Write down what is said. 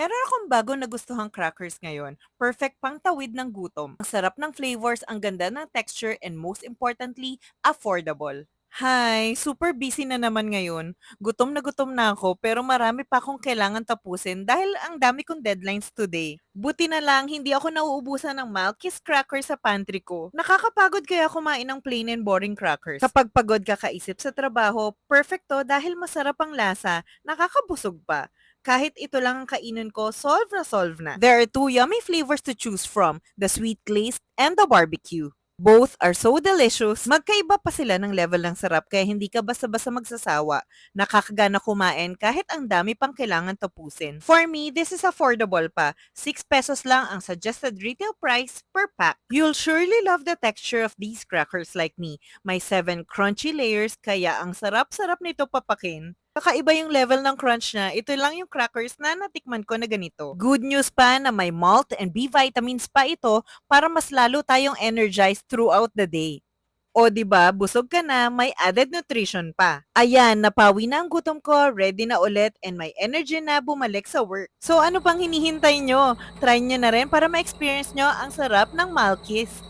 Meron akong bago na gustuhang crackers ngayon. Perfect pang tawid ng gutom. Ang sarap ng flavors, ang ganda ng texture, and most importantly, affordable. Hi, super busy na naman ngayon. Gutom na gutom na ako pero marami pa akong kailangan tapusin dahil ang dami kong deadlines today. Buti na lang hindi ako nauubusan ng Malkis crackers sa pantry ko. Nakakapagod kaya kumain ng plain and boring crackers. Kapag pagod ka kaisip sa trabaho, perfect to dahil masarap ang lasa, nakakabusog pa kahit ito lang ang kainin ko, solve na solve na. There are two yummy flavors to choose from, the sweet glazed and the barbecue. Both are so delicious. Magkaiba pa sila ng level ng sarap kaya hindi ka basta-basta magsasawa. Nakakagana kumain kahit ang dami pang kailangan tapusin. For me, this is affordable pa. 6 pesos lang ang suggested retail price per pack. You'll surely love the texture of these crackers like me. May 7 crunchy layers kaya ang sarap-sarap nito papakin. Kakaiba yung level ng crunch na. Ito lang yung crackers na natikman ko na ganito. Good news pa na may malt and B vitamins pa ito para mas lalo tayong energized throughout the day. O di ba, busog ka na, may added nutrition pa. Ayan, napawi na ang gutom ko, ready na ulit, and may energy na bumalik sa work. So ano pang hinihintay nyo? Try nyo na rin para ma-experience nyo ang sarap ng Malkis.